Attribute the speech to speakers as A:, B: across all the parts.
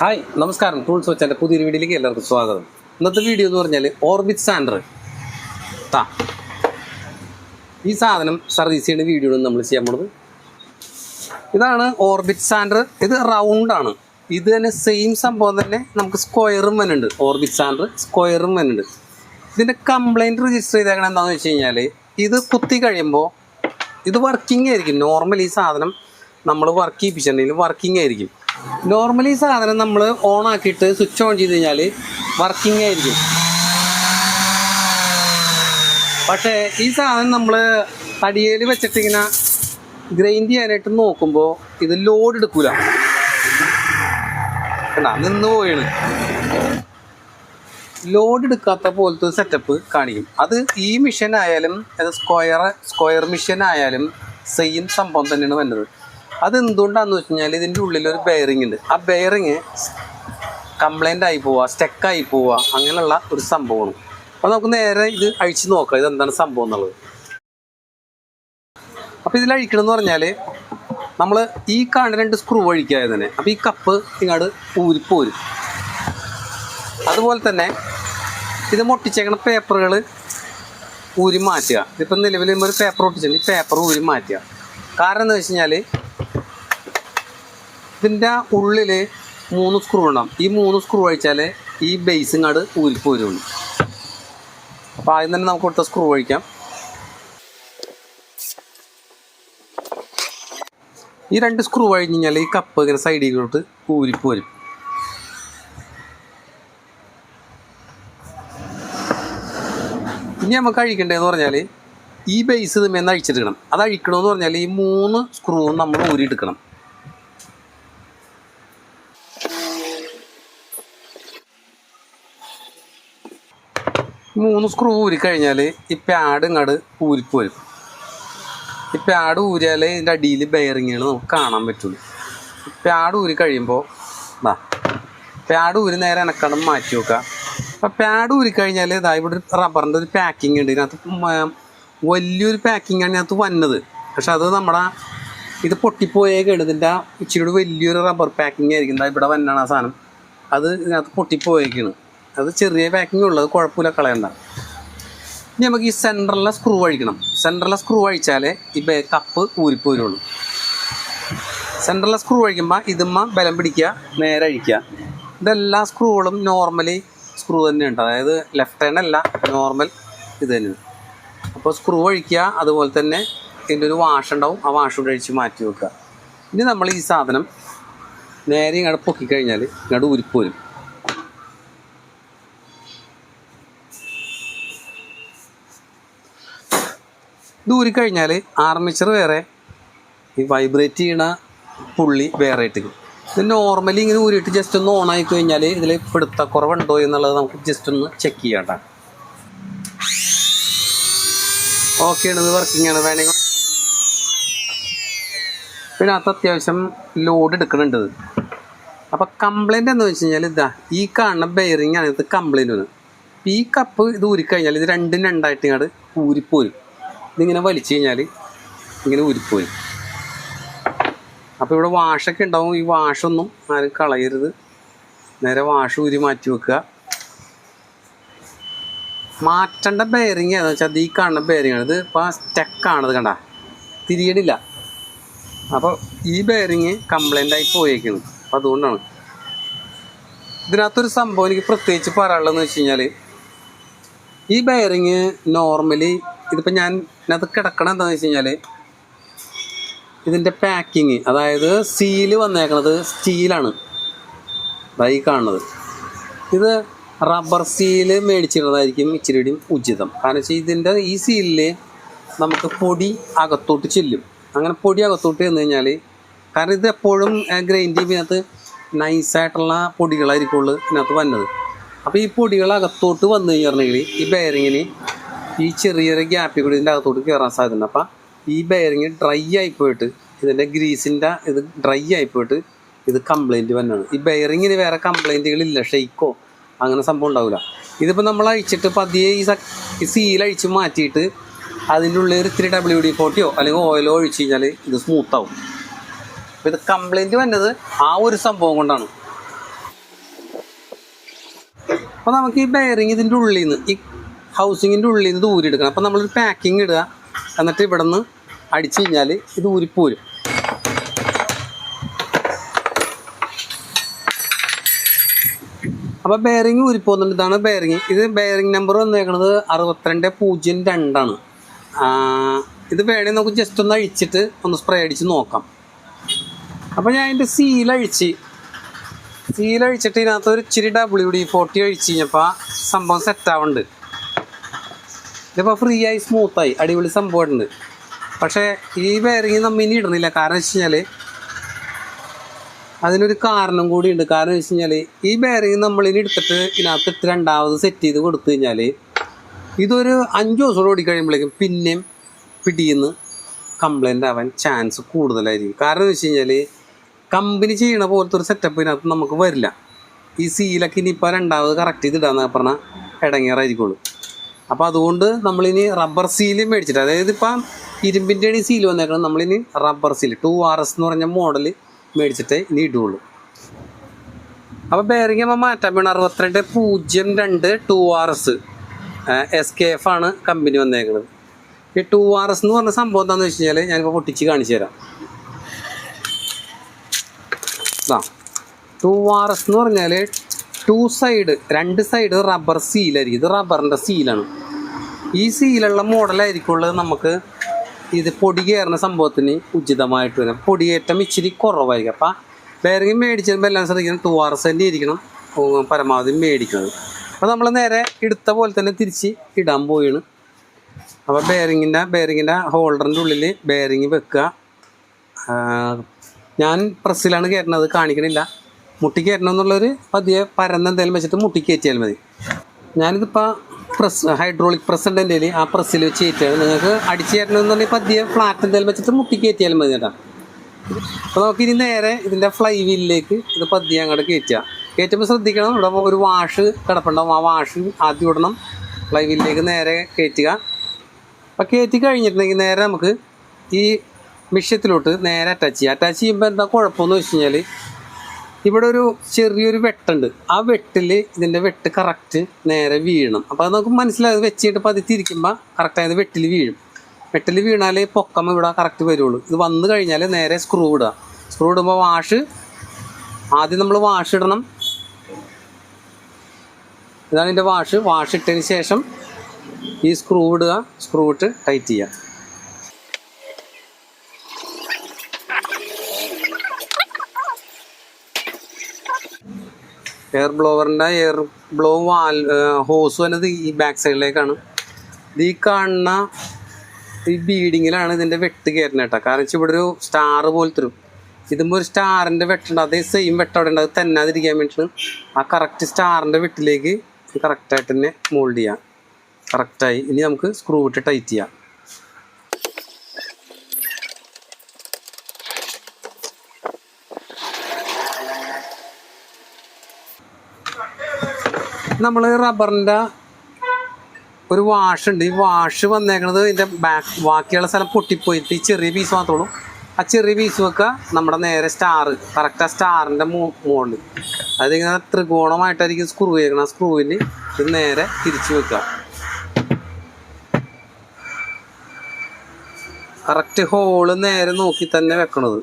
A: Hi നമസ്കാരം. Tools വെച്ചാൽ പുതിയൊരു വീഡിയോയിലേക്ക് എല്ലാവർക്കും സ്വാഗതം. ഇന്നത്തെ വീഡിയോ എന്ന് പറഞ്ഞാൽ ഓർബിറ്റ് സാൻഡർ. താ ഈ സാധനം സർവീസ് ചെയ്യുന്ന വീഡിയോ നമ്മൾ ചെയ്യാൻ പോണത്. ഇതാണ് ഓർബിറ്റ് സാൻഡർ. ഇത് റൗണ്ട് ആണ്. ഇത് തന്നെ സെയിം സംഭവം തന്നെ നമുക്ക് സ്ക്വയറും വരുന്നുണ്ട് ഓർബിറ്റ് സാൻഡർ സ്ക്വയറും വരുന്നുണ്ട് ഇതിന്റെ കംപ്ലൈന്റ് രജിസ്റ്റർ ചെയ്തേക്കണം എന്താണെന്ന് വെച്ച് കഴിഞ്ഞാൽ ഇത് കുത്തി കഴിയുമ്പോൾ ഇത് വർക്കിംഗ് ആയിരിക്കും. നോർമൽ ഈ സാധനം നമ്മൾ വർക്ക് ചെയ്യിപ്പിച്ചിട്ടുണ്ടെങ്കിൽ വർക്കിംഗ് ആയിരിക്കും. നോർമലി സാധനം നമ്മൾ ഓൺ ആക്കിയിട്ട് സ്വിച്ച് ഓൺ ചെയ്ത് കഴിഞ്ഞാൽ വർക്കിംഗ് ആയിരിക്കും. പക്ഷേ ഈ സാധനം നമ്മൾ അടിയേൽ വെച്ചിട്ട് ഇങ്ങനെ ഗ്രൈൻഡ് ചെയ്യാനായിട്ട് നോക്കുമ്പോൾ ഇത് ലോഡ് എടുക്കൂല. നിന്ന് പോയാണ് ലോഡ് എടുക്കാത്ത പോലത്തെ സെറ്റപ്പ് കാണിക്കും. അത് ഈ മിഷൻ ആയാലും സ്ക്വയർ സ്ക്വയർ മിഷൻ ആയാലും സെയിം സംഭവം തന്നെയാണ് വരുന്നത് അത് എന്തുകൊണ്ടാന്ന് വെച്ച് കഴിഞ്ഞാൽ ഇതിന്റെ ഉള്ളിൽ ഒരു ബെയറിംഗ് ഉണ്ട്. ആ ബെയറിങ് കംപ്ലൈന്റ് ആയി പോവുക സ്റ്റക്കായി പോവുക അങ്ങനെയുള്ള ഒരു സംഭവമാണ്. അപ്പോൾ നമുക്ക് നേരെ ഇത് അഴിച്ച് നോക്കാം ഇത് എന്താണ് സംഭവം എന്നുള്ളത്. അപ്പോൾ ഇതിൽ അഴിക്കണമെന്ന് പറഞ്ഞാൽ നമ്മൾ ഈ കാണുന്ന രണ്ട് സ്ക്രൂ അഴിക്കാതെ തന്നെ. അപ്പോൾ ഈ കപ്പ് ഇങ്ങോട്ട് ഊരിപ്പോരും അതുപോലെ തന്നെ ഇത് മൊട്ടിച്ചേക്കണ പേപ്പറുകൾ ഊരി മാറ്റുക. ഇതിപ്പോൾ നിലവിൽ ഒരു പേപ്പർ ഒട്ടിച്ചിട്ടുണ്ട് ഈ പേപ്പർ ഊരി മാറ്റുക. കാരണം എന്ന് വെച്ച് കഴിഞ്ഞാൽ ഇതിന്റെ ഉള്ളിൽ മൂന്ന് സ്ക്രൂ ഉണ്ടാവും ഈ മൂന്ന് സ്ക്രൂ അഴിച്ചാൽ ഈ ബേസ് ഇങ്ങോട്ട് ഊരിപ്പോരുള്ളൂ അപ്പോൾ ആദ്യം തന്നെ നമുക്ക് കൊടുത്ത സ്ക്രൂ അഴിക്കാം ഈ രണ്ട് സ്ക്രൂ അഴിഞ്ഞ് കഴിഞ്ഞാൽ ഈ കപ്പ് ഇങ്ങനെ സൈഡിലോട്ട് ഊരിപ്പോരും ഇനി നമുക്ക് അഴിക്കേണ്ടതെന്ന് പറഞ്ഞാൽ ഈ ബേസ് ഇതുമേന്ന് അഴിച്ചെടുക്കണം അത് അഴിക്കണമെന്ന് പറഞ്ഞാൽ ഈ മൂന്ന് സ്ക്രൂവും നമ്മൾ ഊരിയെടുക്കണം. മൂന്ന് സ്ക്രൂ ഊരിക്കഴിഞ്ഞാൽ ഈ പാഡ് ഇങ്ങോട്ട് ഊരിപ്പോരും ഈ പാഡ് ഊരിയാൽ ഇതിന്റെ അടിയിൽ ബെയറിങ്ങുകൾ നമുക്ക് കാണാൻ പറ്റുള്ളൂ. പാഡ് ഊരി കഴിയുമ്പോൾ ദാ പാഡ് ഊരി നേരെ എനക്കണം മാറ്റി വെക്കുക അപ്പോൾ പാഡ് ഊരി കഴിഞ്ഞാൽ ഇതാ ഇവിടെ ഒരു റബ്ബറിന്റെ ഒരു പാക്കിംഗ് ഉണ്ട്. ഇതിനകത്ത് വലിയൊരു പാക്കിംഗ് ആണ് ഇതിനകത്ത് വന്നത്. പക്ഷെ അത് നമ്മുടെ ഇത് പൊട്ടിപ്പോയേ ഇതിന്റെ ഇച്ചിരി വലിയൊരു റബ്ബർ പാക്കിംഗ് ആയിരിക്കും. ഇവിടെ വന്നാണ് ആ സാധനം. അത് ഇതിനകത്ത് പൊട്ടിപ്പോയേക്കാണ്. അത് ചെറിയ പാക്കിംഗ് ഉള്ളത് കുഴപ്പമില്ല കളയണ്ട. ഇനി നമുക്ക് ഈ സെന്ററിലെ സ്ക്രൂ അഴിക്കണം. സെന്ററിലെ സ്ക്രൂ അഴിച്ചാലേ ഈ കപ്പ് ഊരിപ്പോരുള്ളൂ സെന്ററിലെ സ്ക്രൂ അഴിക്കുമ്പോൾ ഇതുമ്മ ബലം പിടിക്കുക നേരെ അഴിക്കുക. ഇതെല്ലാ സ്ക്രൂകളും നോർമലി സ്ക്രൂ തന്നെയുണ്ട്. അതായത് ലെഫ്റ്റ് ഹാൻഡ് അല്ല നോർമൽ ഇത് തന്നെയാണ്. അപ്പോൾ സ്ക്രൂ അഴിക്കുക അതുപോലെ തന്നെ ഇതിന്റെ ഒരു വാഷ് ഉണ്ടാവും. ആ വാഷ് കൂടെ അഴിച്ച് മാറ്റി വെക്കുക. ഇനി നമ്മൾ ഈ സാധനം നേരെ ഇങ്ങോട്ട് പൊക്കിക്കഴിഞ്ഞാൽ ഇങ്ങോട്ട് ഉരുപ്പ് ഇത് ഊരിക്കഴിഞ്ഞാൽ ആർമിച്ചർ വേറെ ഈ വൈബ്രേറ്റ് ചെയ്യണ പുള്ളി വേറെ ആയിട്ട് ഇത് നോർമലി ഇങ്ങനെ ഊരിയിട്ട് ജസ്റ്റ് ഒന്ന് ഓൺ ആയി കഴിഞ്ഞാൽ ഇതിൽ പിടുത്തക്കുറവുണ്ടോ എന്നുള്ളത് നമുക്ക് ജസ്റ്റ് ഒന്ന് ചെക്ക് ചെയ്യാം ഓക്കെ ആണ് ഇത് വർക്കിംഗ് ആണ്. വേണമെങ്കിൽ പിന്നെ അത് അത്യാവശ്യം ലോഡ് എടുക്കുന്നുണ്ട് അപ്പോൾ കംപ്ലൈന്റ് എന്ന് വെച്ച് കഴിഞ്ഞാൽ ഇതാ ഈ കാണുന്ന ബെയറിംഗ് ആണ് ഇത് കംപ്ലൈന്റ് വന്നത് ഈ കപ്പ് ഇത് ഊരിക്കഴിഞ്ഞാൽ ഇത് രണ്ടും രണ്ടായിട്ട് ഇങ്ങോട്ട് ഊരിപ്പോരും. ഇതിങ്ങനെ വലിച്ചു കഴിഞ്ഞാൽ ഇങ്ങനെ ഉരുപ്പോയി അപ്പോൾ ഇവിടെ വാഷൊക്കെ ഉണ്ടാവും. ഈ വാഷൊന്നും ആരും കളയരുത്. നേരെ വാഷ് ഊരി മാറ്റി വെക്കുക. മാറ്റേണ്ട ബെയറിങ് ഏതാണെന്ന് വെച്ചാൽ അത് ഈ കാണുന്ന ബെയറിങ് ആണ്. ഇത് ഇപ്പോൾ സ്റ്റക്കാണത് കണ്ട? തിരിയണില്ല. അപ്പോൾ ഈ ബെയറിങ് കംപ്ലൈന്റ് ആയി പോയേക്കുന്നു അപ്പോൾ അതുകൊണ്ടാണ്. ഇതിനകത്തൊരു സംഭവം എനിക്ക് പ്രത്യേകിച്ച് പറയാനുള്ളതെന്ന് വെച്ച് കഴിഞ്ഞാൽ ഈ ബെയറിങ് നോർമലി ഇതിപ്പോൾ ഞാൻ ഇതിനകത്ത് കിടക്കണം എന്താണെന്ന് വെച്ച് കഴിഞ്ഞാൽ ഇതിന്റെ പാക്കിങ് അതായത് സീൽ വന്നേക്കുന്നത് സ്റ്റീലാണ് അതായി കാണുന്നത്. ഇത് റബ്ബർ സീൽ മേടിച്ചിരുന്നതായിരിക്കും ഇച്ചിരി കൂടിയും ഉചിതം. കാരണം വെച്ചാൽ ഇതിന്റെ ഈ സീലിൽ നമുക്ക് പൊടി അകത്തോട്ട് ചെല്ലും. അങ്ങനെ പൊടി അകത്തോട്ട് ചെന്ന് കഴിഞ്ഞാൽ കാരണം ഇത് എപ്പോഴും ഗ്രൈൻഡ് ചെയ്യുമ്പോൾ നൈസായിട്ടുള്ള പൊടികളായിരിക്കുള്ളൂ ഇതിനകത്ത് വന്നത്. അപ്പോൾ ഈ പൊടികൾ അകത്തോട്ട് വന്നു കഴിഞ്ഞിട്ടുണ്ടെങ്കിൽ ഈ ബെയറിങ്ങിന് ഈ ചെറിയ ഗ്യാപ്പിൽ കൂടി ഇതിന്റെ അകത്തോട്ട് കയറാൻ സാധ്യതയുണ്ട്. അപ്പം ഈ ബെയറിങ് ഡ്രൈ ആയി പോയിട്ട് ഇതിന്റെ ഗ്രീസിന്റെ ഇത് ഡ്രൈ ആയി പോയിട്ട് ഇത് കംപ്ലൈന്റ് വന്നാണ്. ഈ ബെയറിങ്ങിന് വേറെ കംപ്ലൈന്റുകളില്ല ഷെയ്ക്കോ അങ്ങനെ സംഭവം ഉണ്ടാവില്ല ഇതിപ്പോൾ നമ്മൾ അഴിച്ചിട്ട് പതിയെ ഈ സീൽ അഴിച്ച് മാറ്റിയിട്ട് അതിന്റെ ഉള്ളിൽ ഇത്തിരി ഡബ്ല്യു ഡി ഫോർട്ടിയോ അല്ലെങ്കിൽ ഓയിലോ ഒഴിച്ച് കഴിഞ്ഞാൽ ഇത് സ്മൂത്ത് ആവും. അപ്പോൾ ഇത് കംപ്ലൈന്റ് വന്നത് ആ ഒരു സംഭവം കൊണ്ടാണ്. അപ്പോൾ നമുക്ക് ഈ ബെയറിങ് ഇതിന്റെ ഉള്ളിൽ നിന്ന് ഈ ഹൗസിങ്ങിന്റെ ഉള്ളിൽ നിന്ന് ദൂരി എടുക്കണം. അപ്പോൾ നമ്മളൊരു പാക്കിങ് ഇടുക. എന്നിട്ട് ഇവിടെ നിന്ന് അടിച്ചു കഴിഞ്ഞാൽ ഇത് ഊരിപ്പോരും അപ്പോൾ ബെയറിങ് ഊരിപ്പോകുന്നുണ്ട് ഇതാണ് ബെയറിങ് ഇത് ബെയറിങ് നമ്പർ വന്നേക്കുന്നത് അറുപത്തിരണ്ട് പൂജ്യം രണ്ടാണ്. ഇത് വേണമെങ്കിൽ നമുക്ക് ജസ്റ്റ് ഒന്ന് അഴിച്ചിട്ട് ഒന്ന് സ്പ്രേ അടിച്ച് നോക്കാം. അപ്പോൾ ഞാൻ അതിന്റെ സീലഴിച്ച് സീലഴിച്ചിട്ട് ഇതിനകത്ത് ഒരു ഇച്ചിരി ഡബ്ല്യു ഡി ഫോർട്ടി അഴിച്ച് കഴിഞ്ഞപ്പോൾ സംഭവം സെറ്റ് ആവുന്നുണ്ട് ഇതിപ്പോൾ ഫ്രീ ആയി. സ്മൂത്തായി അടിപൊളി സംഭവമുണ്ട് പക്ഷേ ഈ ബെയറിങ് നമ്മൾ ഇനി ഇടുന്നില്ല. കാരണം വെച്ച് കഴിഞ്ഞാൽ അതിനൊരു കാരണം കൂടിയുണ്ട് കാരണം വെച്ച് കഴിഞ്ഞാൽ ഈ ബെയറിങ് നമ്മൾ ഇനി എടുത്തിട്ട് ഇതിനകത്ത് ഇട്ട് രണ്ടാമത് സെറ്റ് ചെയ്ത് കൊടുത്തു കഴിഞ്ഞാൽ ഇതൊരു അഞ്ച് ദിവസം കൂടെ ഓടിക്കഴിയുമ്പോഴേക്കും പിന്നെയും പിടിയിന്ന് കംപ്ലൈന്റ് ആവാൻ ചാൻസ് കൂടുതലായിരിക്കും. കാരണം എന്ന് വെച്ച് കഴിഞ്ഞാൽ കമ്പനി ചെയ്യണ പോലത്തെ ഒരു സെറ്റപ്പ് ഇതിനകത്ത് നമുക്ക് വരില്ല. ഈ സീലൊക്കെ ഇനിയിപ്പോൾ രണ്ടാമത് കറക്റ്റ് ചെയ്തിടാന്ന് പറഞ്ഞാൽ ഇടങ്ങേറായിരിക്കുള്ളൂ. അപ്പോൾ അതുകൊണ്ട് നമ്മളിനി റബ്ബർ സീൽ മേടിച്ചിട്ട് അതായത് ഇപ്പം ഇരുമ്പിന്റെ ഈ സീൽ വന്നേക്കണം നമ്മളിനി rubber seal two R S എന്ന് പറഞ്ഞ മോഡൽ മേടിച്ചിട്ട് ഇനി ഇടുള്ളൂ. അപ്പോൾ ബെയറിംഗ് നമ്മൾ മാറ്റാൻ വേണം അറുപത്തിരണ്ട് പൂജ്യം രണ്ട് two R S S K F ആണ് കമ്പനി വന്നേക്കുന്നത് ഈ ടു ആർ എസ് എന്ന് പറഞ്ഞ സംഭവം എന്താണെന്ന് വെച്ച് കഴിഞ്ഞാൽ ഞാനിപ്പോൾ പൊട്ടിച്ച് കാണിച്ചു തരാം. ആ ടു ആർ എസ് എന്ന് പറഞ്ഞാൽ ടു സൈഡ് രണ്ട് സൈഡ് റബ്ബർ സീലായിരിക്കും ഇത് റബ്ബറിന്റെ സീലാണ് ഈ സീലുള്ള മോഡലായിരിക്കുള്ളത് നമുക്ക് ഇത് പൊടി കയറുന്ന സംഭവത്തിന് ഉചിതമായിട്ട് വരും. പൊടിയേറ്റം ഇച്ചിരി കുറവായിരിക്കും. അപ്പം ബെയറിങ് മേടിച്ചപ്പോൾ എല്ലാം ശ്രദ്ധിക്കണം ടു ആർ സെന്റ് ഇരിക്കണം പരമാവധി മേടിക്കുന്നത്. അപ്പോൾ നമ്മൾ നേരെ എടുത്ത പോലെ തന്നെ തിരിച്ച് ഇടാൻ പോയാണ് അപ്പോൾ ബെയറിങ്ങിന്റെ ബെയറിങ്ങിന്റെ ഹോൾഡറിന്റെ ഉള്ളിൽ ബെയറിങ് വെക്കുക. ഞാൻ പ്രസ്സിലാണ് കയറ്റുന്നത് കാണിക്കണില്ല. മുട്ടി കയറ്റണം എന്നുള്ളൊരു പതിയെ പരന്ന എന്തെങ്കിലും വെച്ചിട്ട് മുട്ടി കയറ്റിയാൽ മതി. ഞാനിതിപ്പോൾ പ്രസ് ഹൈഡ്രോളിക് പ്രസ് ഉണ്ടെങ്കിൽ ആ പ്രസ്സിൽ വെച്ച് കയറ്റുകയാണ് നിങ്ങൾക്ക് അടിച്ച് കയറ്റണമെന്നുണ്ടെങ്കിൽ പതിയെ ഫ്ലാറ്റ് എന്തെങ്കിലും വെച്ചിട്ട് മുട്ടി കയറ്റിയാലും മതി കേട്ടോ. അപ്പോൾ നമുക്ക് ഇനി നേരെ ഇതിന്റെ ഫ്ലൈ വീലിലേക്ക് ഇത് പതിയെ അങ്ങോട്ട് കയറ്റുക. കയറ്റുമ്പോൾ ശ്രദ്ധിക്കണം ഇവിടെ ഒരു വാഷ് കിടപ്പുണ്ടാവും. ആ വാഷ് ആദ്യം ഇടണം. ഫ്ലൈ വീലിലേക്ക് നേരെ കയറ്റുക. അപ്പോൾ കയറ്റി കഴിഞ്ഞിട്ടുണ്ടെങ്കിൽ നേരെ നമുക്ക് ഈ മിഷ്യത്തിലോട്ട് നേരെ അറ്റാച്ച് ചെയ്യാം. അറ്റാച്ച് ചെയ്യുമ്പോൾ എന്താ കുഴപ്പമെന്ന് വെച്ച് കഴിഞ്ഞാൽ ഇവിടെ ഒരു ചെറിയൊരു വെട്ടുണ്ട്. ആ വെട്ടിൽ ഇതിന്റെ വെട്ട് കറക്റ്റ് നേരെ വീഴണം. അപ്പോൾ അത് നമുക്ക് മനസ്സിലായത് വെച്ചിട്ട് പതി തിരിക്കുമ്പോൾ കറക്റ്റായത് വെട്ടിൽ വീഴും. വെട്ടിൽ വീണാലേ പൊക്കം ഇവിടെ കറക്റ്റ് വരുള്ളൂ. ഇത് വന്നു കഴിഞ്ഞാൽ നേരെ സ്ക്രൂ ഇടുക. സ്ക്രൂ ഇടുമ്പോൾ വാഷ് ആദ്യം നമ്മൾ വാഷ് ഇടണം. ഇതാണ് ഇതിന്റെ വാഷ് വാഷ് ഇട്ടതിന് ശേഷം ഈ സ്ക്രൂ ഇടുക. സ്ക്രൂ ഇട്ട് ടൈറ്റ് ചെയ്യുക. എയർ ബ്ലോവറിന്റെ എയർ ബ്ലോ വാൽ ഹോസ് വന്നത് ഈ ബാക്ക് സൈഡിലേക്കാണ് ഇത് ഈ കാണുന്ന ഈ ബീഡിങ്ങിലാണ് ഇതിന്റെ വെട്ട് കയറുന്നത് കേട്ടോ. കാരണം വെച്ചാൽ ഇവിടെ ഒരു സ്റ്റാർ പോലത്തെ ഒരു ഇതുമ്പോൾ ഒരു സ്റ്റാറിന്റെ വെട്ടുണ്ട്. അതേ സെയിം വെട്ട് അവിടെ ഉണ്ട്. അത് തന്നാതിരിക്കാൻ വേണ്ടിയിട്ട് ആ കറക്റ്റ് സ്റ്റാറിന്റെ വെട്ടിലേക്ക് കറക്റ്റായിട്ട് തന്നെ മോൾഡ് ചെയ്യാം. കറക്റ്റായി ഇനി നമുക്ക് സ്ക്രൂ ഇട്ട് ടൈറ്റ് ചെയ്യാം. നമ്മൾ റബ്ബറിന്റെ ഒരു വാഷ് ഉണ്ട്. ഈ വാഷ് വന്നേക്കണത് ഇതിന്റെ ബാക്ക് ബാക്കിയുള്ള സ്ഥലം പൊട്ടിപ്പോയിട്ട് ഈ ചെറിയ പീസ് മാത്രമുള്ളൂ ആ ചെറിയ പീസ് വെക്കുക നമ്മുടെ നേരെ സ്റ്റാർ കറക്റ്റ് ആ സ്റ്റാറിന്റെ മുകളിൽ അതിങ്ങനെ ത്രികോണമായിട്ടായിരിക്കും സ്ക്രൂ ചെയ്യണം ആ സ്ക്രൂവിൽ ഇത് നേരെ തിരിച്ചു വെക്കുക. കറക്റ്റ് ഹോൾ നേരെ നോക്കി തന്നെ വെക്കണത്.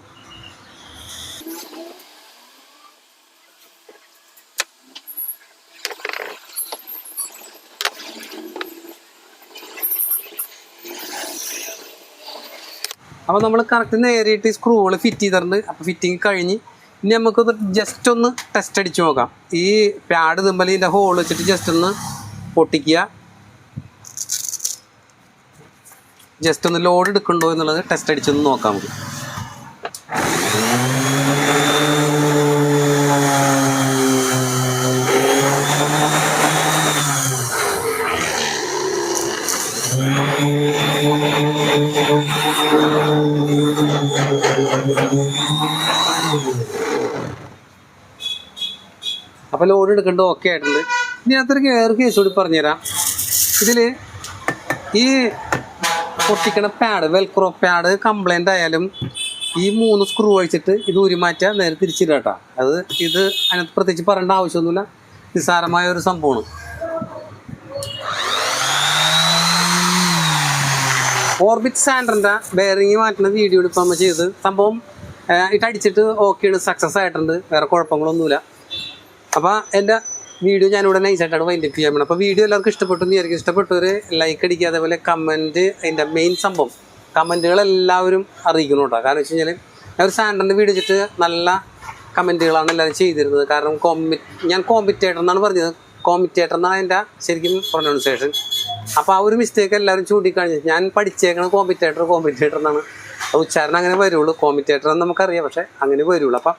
A: അപ്പോൾ നമ്മൾ കറക്റ്റ് നേരിട്ട് സ്ക്രൂകൾ ഫിറ്റ് ചെയ്തിട്ടുണ്ട്. അപ്പോൾ ഫിറ്റിങ് കഴിഞ്ഞ് ഇനി നമുക്ക് ജസ്റ്റ് ഒന്ന് ടെസ്റ്റ് അടിച്ച് നോക്കാം. ഈ പാഡ് തുമ്പൽ ഇതിന്റെ ഹോൾ വെച്ചിട്ട് ജസ്റ്റ് ഒന്ന് പൊട്ടിക്കുക. ജസ്റ്റ് ഒന്ന് ലോഡ് എടുക്കണ്ടോ എന്നുള്ളത് ടെസ്റ്റ് അടിച്ചൊന്ന് നോക്കാം നമുക്ക്. ലോഡ് എടുക്കേണ്ടത് ഓക്കെ ആയിട്ടുണ്ട്. ഇനി അത്രയ്ക്ക് എയർ കേസ് കൂടി പറഞ്ഞുതരാം. ഇതിൽ ഈ പൊട്ടിക്കണ പാഡ് വെൽക്രോ പാഡ് കംപ്ലൈന്റ് ആയാലും ഈ മൂന്ന് സ്ക്രൂ അഴിച്ചിട്ട് ഇത് ഉരുമാറ്റാൻ നേരെ തിരിച്ചിടുക കേട്ടോ അത് ഇത് അതിനകത്ത് പ്രത്യേകിച്ച് പറയേണ്ട ആവശ്യമൊന്നുമില്ല. നിസ്സാരമായ ഒരു സംഭവമാണ്. ഓർബിറ്റ് സാൻഡറിന്റെ ബെയറിങ് മാറ്റുന്ന വീഡിയോ എടുക്കുമ്പോൾ ചെയ്ത് സംഭവം ഇട്ടടിച്ചിട്ട് ഓക്കെയാണ് സക്സസ് ആയിട്ടുണ്ട്. വേറെ കുഴപ്പങ്ങളൊന്നുമില്ല. അപ്പോൾ എന്റെ വീഡിയോ ഞാൻ ഞാനിവിടെ നൈസായിട്ടാണ് വൈൻഡപ്പ് ചെയ്യാൻ വേണം അപ്പോൾ വീഡിയോ എല്ലാവർക്കും ഇഷ്ടപ്പെട്ടു എന്ന് വിചാരിക്കും. ഇഷ്ടപ്പെട്ടവർ ലൈക്ക് അടിക്കുക അതേപോലെ കമന്റ് അതിന്റെ മെയിൻ സംഭവം. കമന്റുകൾ എല്ലാവരും അറിയിക്കണം കേട്ടോ. കാരണം വെച്ച് കഴിഞ്ഞാൽ ഞാൻ ഒരു സാൻഡറിന്റെ വീഡിയോ വെച്ചിട്ട് നല്ല കമന്റുകളാണ് എല്ലാവരും ചെയ്തിരുന്നത്. കാരണം കോമി ഞാൻ കോമ്പിറ്റേറ്റർ എന്നാണ് പറഞ്ഞത്. കോമ്പിറ്റേറ്റർ എന്നാണ് എന്റെ ശരിക്കും പ്രൊനൗൺസിയേഷൻ അപ്പോൾ ആ ഒരു മിസ്റ്റേക്ക് എല്ലാവരും ചൂണ്ടിക്കാണിച്ചു. ഞാൻ പഠിച്ചേക്കണ കോമ്പിറ്റേറ്റർ കോമ്പിറ്റേറ്റർ എന്നാണ്. ഉച്ചാരണം അങ്ങനെ വരുള്ളൂ. കോമ്പിറ്റേറ്റർ എന്ന് നമുക്കറിയാം. പക്ഷേ അങ്ങനെ വരുള്ളൂ. അപ്പം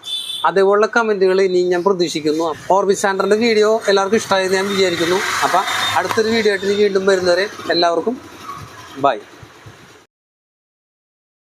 A: അതേപോലുള്ള കമന്റുകൾ ഇനി ഞാൻ പ്രതീക്ഷിക്കുന്നു. ഓർബിസാൻഡറിന്റെ സാൻഡറിന്റെ വീഡിയോ എല്ലാവർക്കും ഇഷ്ടമായെന്ന് ഞാൻ വിചാരിക്കുന്നു. അപ്പം അടുത്തൊരു വീഡിയോ ആയിട്ട് വീണ്ടും വരുന്നവരെ എല്ലാവർക്കും ബൈ.